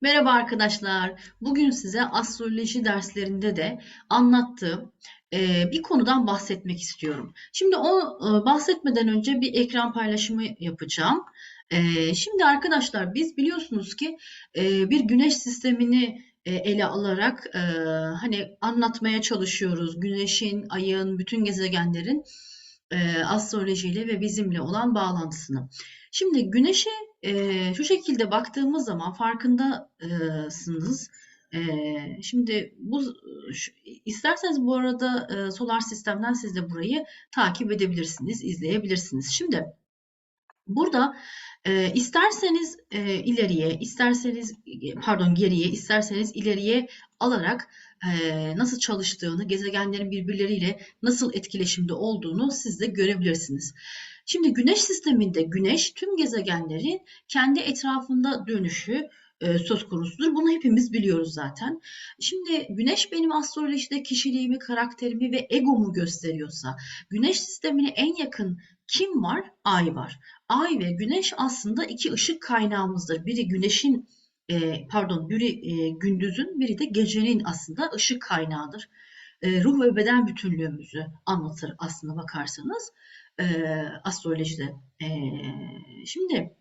Merhaba arkadaşlar. Bugün size astroloji derslerinde de anlattığım e, bir konudan bahsetmek istiyorum. Şimdi o e, bahsetmeden önce bir ekran paylaşımı yapacağım. E, şimdi arkadaşlar biz biliyorsunuz ki bir güneş sistemini ele alarak hani anlatmaya çalışıyoruz. Güneşin, ayın, bütün gezegenlerin astrolojiyle ve bizimle olan bağlantısını. Şimdi güneşe e, şu şekilde baktığımız zaman farkındasınız. E, şimdi bu şu, isterseniz bu arada e, solar sistemden siz de burayı takip edebilirsiniz, izleyebilirsiniz. Şimdi burada e, isterseniz e, ileriye, isterseniz pardon geriye, isterseniz ileriye alarak e, nasıl çalıştığını, gezegenlerin birbirleriyle nasıl etkileşimde olduğunu siz de görebilirsiniz. Şimdi güneş sisteminde güneş tüm gezegenlerin kendi etrafında dönüşü e, söz konusudur. Bunu hepimiz biliyoruz zaten. Şimdi güneş benim astrolojide kişiliğimi, karakterimi ve egomu gösteriyorsa, güneş sistemine en yakın kim var? Ay var. Ay ve güneş aslında iki ışık kaynağımızdır. Biri güneşin e, pardon biri e, gündüzün biri de gecenin aslında ışık kaynağıdır. E, ruh ve beden bütünlüğümüzü anlatır aslında bakarsanız e, astrolojide. E, şimdi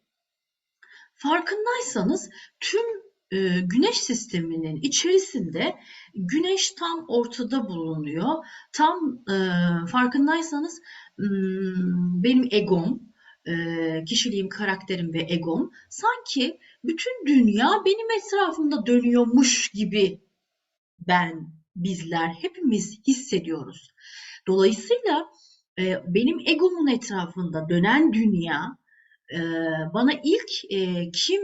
farkındaysanız tüm e, güneş sisteminin içerisinde güneş tam ortada bulunuyor. Tam e, farkındaysanız benim egom, kişiliğim, karakterim ve egom sanki bütün dünya benim etrafımda dönüyormuş gibi ben, bizler hepimiz hissediyoruz. Dolayısıyla benim egomun etrafında dönen dünya bana ilk kim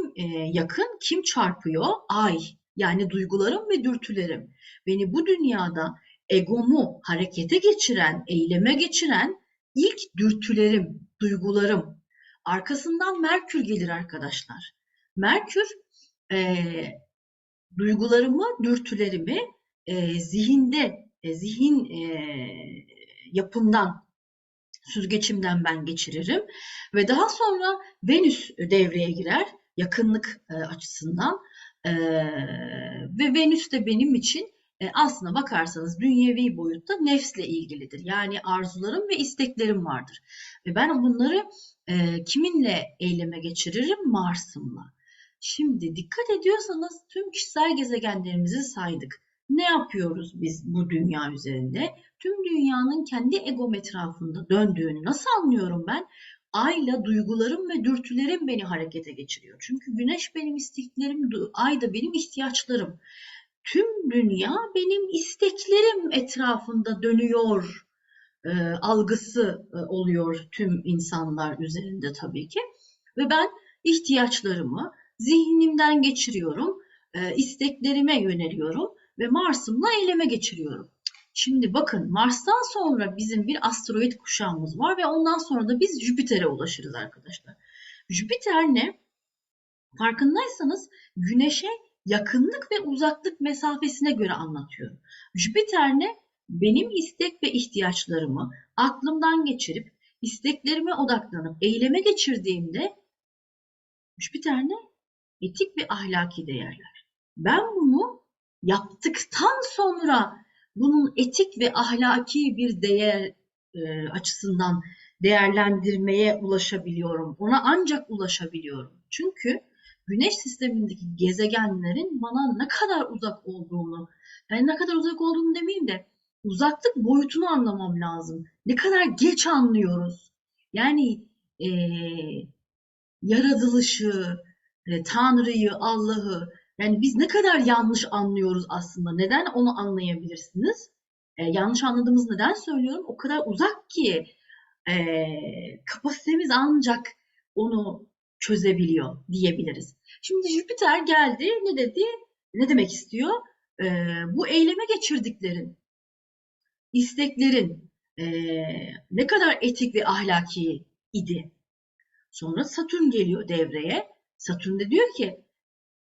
yakın, kim çarpıyor? Ay. Yani duygularım ve dürtülerim. Beni bu dünyada egomu harekete geçiren, eyleme geçiren ilk dürtülerim, duygularım. Arkasından Merkür gelir arkadaşlar. Merkür e, duygularımı, dürtülerimi e, zihinde, e, zihin e, yapımdan, süzgeçimden ben geçiririm. Ve daha sonra Venüs devreye girer yakınlık e, açısından. E, ve Venüs de benim için e, aslına bakarsanız dünyevi boyutta nefsle ilgilidir. Yani arzularım ve isteklerim vardır. Ve ben bunları e, kiminle eyleme geçiririm? Mars'ımla. Şimdi dikkat ediyorsanız tüm kişisel gezegenlerimizi saydık. Ne yapıyoruz biz bu dünya üzerinde? Tüm dünyanın kendi egom etrafında döndüğünü nasıl anlıyorum ben? Ayla duygularım ve dürtülerim beni harekete geçiriyor. Çünkü güneş benim isteklerim, ay da benim ihtiyaçlarım. Tüm dünya benim isteklerim etrafında dönüyor e, algısı e, oluyor tüm insanlar üzerinde tabii ki. Ve ben ihtiyaçlarımı zihnimden geçiriyorum, e, isteklerime yöneliyorum ve Mars'ımla eyleme geçiriyorum. Şimdi bakın Mars'tan sonra bizim bir asteroid kuşağımız var ve ondan sonra da biz Jüpiter'e ulaşırız arkadaşlar. Jüpiter ne? Farkındaysanız Güneş'e yakınlık ve uzaklık mesafesine göre anlatıyorum. Jüpiter ne? Benim istek ve ihtiyaçlarımı aklımdan geçirip isteklerime odaklanıp eyleme geçirdiğimde Jüpiter ne? Etik ve ahlaki değerler. Ben bunu yaptıktan sonra bunun etik ve ahlaki bir değer e, açısından değerlendirmeye ulaşabiliyorum. Ona ancak ulaşabiliyorum. Çünkü Güneş sistemindeki gezegenlerin bana ne kadar uzak olduğunu, yani ne kadar uzak olduğunu demeyeyim de uzaklık boyutunu anlamam lazım. Ne kadar geç anlıyoruz. Yani e, yaratılışı, e, Tanrı'yı, Allah'ı yani biz ne kadar yanlış anlıyoruz aslında. Neden onu anlayabilirsiniz? E, yanlış anladığımız neden söylüyorum? O kadar uzak ki e, kapasitemiz ancak onu çözebiliyor diyebiliriz. Şimdi Jüpiter geldi ne dedi? Ne demek istiyor? E, bu eyleme geçirdiklerin, isteklerin e, ne kadar etik ve ahlaki idi. Sonra Satürn geliyor devreye. Satürn de diyor ki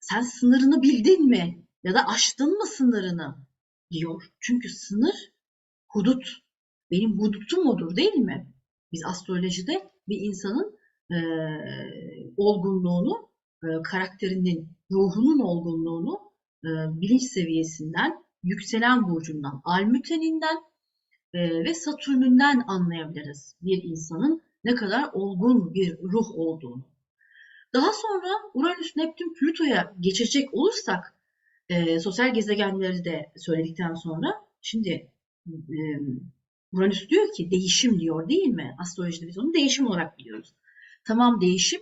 sen sınırını bildin mi? Ya da aştın mı sınırını? diyor. Çünkü sınır hudut. Benim hudutum odur değil mi? Biz astrolojide bir insanın e, olgunluğunu e, karakterinin, ruhunun olgunluğunu e, bilinç seviyesinden, yükselen burcundan, almüteninden e, ve satürnünden anlayabiliriz bir insanın ne kadar olgun bir ruh olduğunu. Daha sonra Uranüs, Neptün, Plüto'ya geçecek olursak e, sosyal gezegenleri de söyledikten sonra şimdi Uranüs diyor ki değişim diyor değil mi? Astrolojide biz onu değişim olarak biliyoruz. Tamam değişim.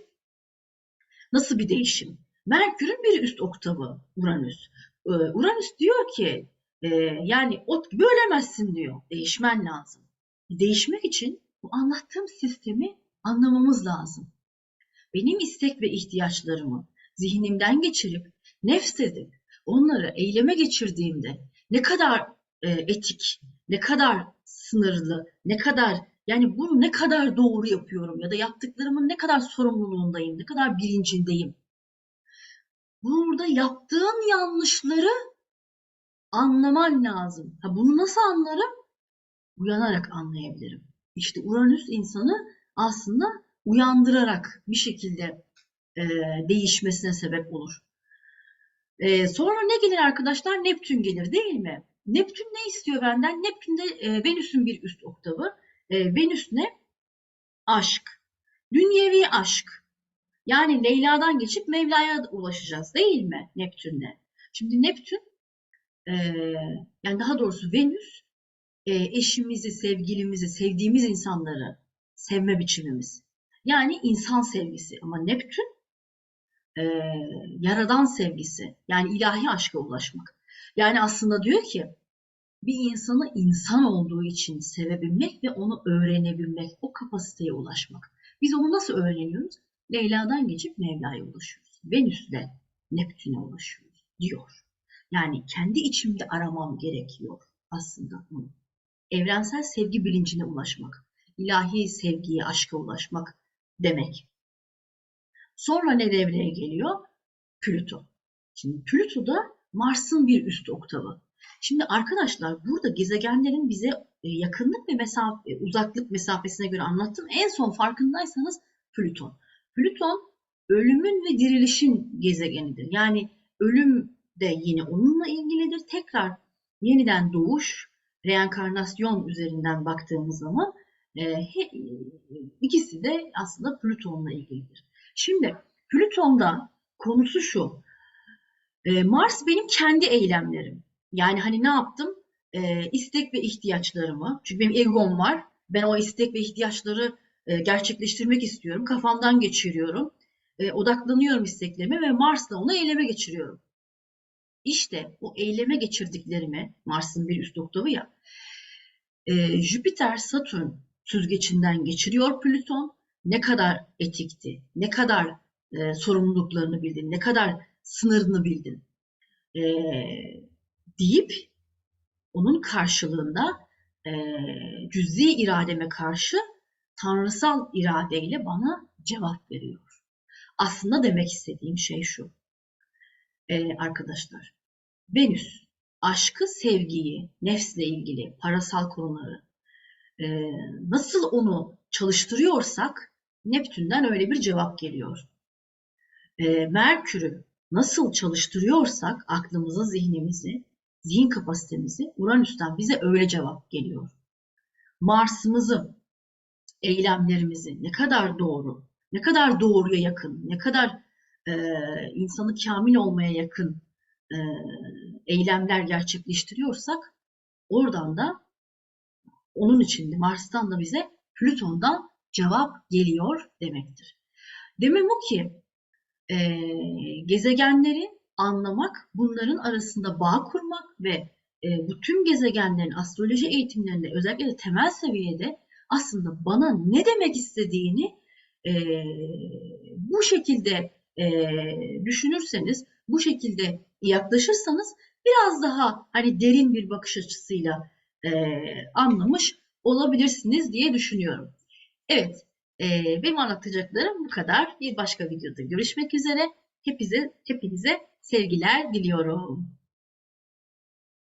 Nasıl bir değişim? Merkür'ün bir üst oktavı Uranüs. Ee, Uranüs diyor ki e, yani ot gibi ölemezsin diyor. Değişmen lazım. Değişmek için bu anlattığım sistemi anlamamız lazım. Benim istek ve ihtiyaçlarımı zihnimden geçirip, nefsedip, onları eyleme geçirdiğimde ne kadar e, etik, ne kadar sınırlı, ne kadar yani bunu ne kadar doğru yapıyorum ya da yaptıklarımın ne kadar sorumluluğundayım, ne kadar bilincindeyim. Burada yaptığın yanlışları anlaman lazım. Ha bunu nasıl anlarım? Uyanarak anlayabilirim. İşte Uranüs insanı aslında uyandırarak bir şekilde e, değişmesine sebep olur. E, sonra ne gelir arkadaşlar? Neptün gelir değil mi? Neptün ne istiyor benden? Neptün de e, Venüs'ün bir üst oktavı. E, Venüs ne? Aşk. Dünyevi aşk. Yani Leyla'dan geçip Mevla'ya ulaşacağız değil mi Neptün'le? Şimdi Neptün e, yani daha doğrusu Venüs e, eşimizi, sevgilimizi, sevdiğimiz insanları sevme biçimimiz. Yani insan sevgisi ama Neptün e, yaradan sevgisi yani ilahi aşka ulaşmak. Yani aslında diyor ki bir insanı insan olduğu için sevebilmek ve onu öğrenebilmek, o kapasiteye ulaşmak. Biz onu nasıl öğreniyoruz? Leyla'dan geçip Mevla'ya ulaşıyoruz. Venüs'le Neptün'e ulaşıyoruz diyor. Yani kendi içimde aramam gerekiyor aslında bunu. Evrensel sevgi bilincine ulaşmak, ilahi sevgiye, aşka ulaşmak demek. Sonra ne devreye geliyor? Plüto. Şimdi Plüto da Mars'ın bir üst oktavı. Şimdi arkadaşlar burada gezegenlerin bize e, yakınlık ve mesafe, e, uzaklık mesafesine göre anlattım. En son farkındaysanız Plüton. Plüton ölümün ve dirilişin gezegenidir. Yani ölüm de yine onunla ilgilidir. Tekrar yeniden doğuş, reenkarnasyon üzerinden baktığımız zaman e, ikisi de aslında Plüton'la ilgilidir. Şimdi Plüton'da konusu şu. Mars benim kendi eylemlerim. Yani hani ne yaptım? E, istek ve ihtiyaçlarımı, çünkü benim egom var. Ben o istek ve ihtiyaçları e, gerçekleştirmek istiyorum. Kafamdan geçiriyorum. E, odaklanıyorum isteklerime ve Mars'la onu eyleme geçiriyorum. İşte o eyleme geçirdiklerimi, Mars'ın bir üst oktavı ya, e, Jüpiter, Satürn süzgecinden geçiriyor Plüton. Ne kadar etikti, ne kadar e, sorumluluklarını bildin, ne kadar sınırını bildin. E, deyip onun karşılığında e, cüz'i irademe karşı tanrısal iradeyle bana cevap veriyor. Aslında demek istediğim şey şu. E, arkadaşlar, Venüs aşkı, sevgiyi, nefsle ilgili parasal konuları e, nasıl onu çalıştırıyorsak Neptün'den öyle bir cevap geliyor. E, Merkür'ü nasıl çalıştırıyorsak aklımızı, zihnimizi zihin kapasitemizi Uranüs'ten bize öyle cevap geliyor. Mars'ımızı, eylemlerimizi ne kadar doğru, ne kadar doğruya yakın, ne kadar e, insanı kamil olmaya yakın e, eylemler gerçekleştiriyorsak oradan da onun içinde Mars'tan da bize Plüton'dan cevap geliyor demektir. Demem o ki e, gezegenleri anlamak, bunların arasında bağ kurmak ve e, bu tüm gezegenlerin astroloji eğitimlerinde özellikle de temel seviyede aslında bana ne demek istediğini e, bu şekilde e, düşünürseniz, bu şekilde yaklaşırsanız biraz daha hani derin bir bakış açısıyla e, anlamış olabilirsiniz diye düşünüyorum. Evet, e, benim anlatacaklarım bu kadar. Bir başka videoda görüşmek üzere. Hepinize, hepinize sevgiler diliyorum.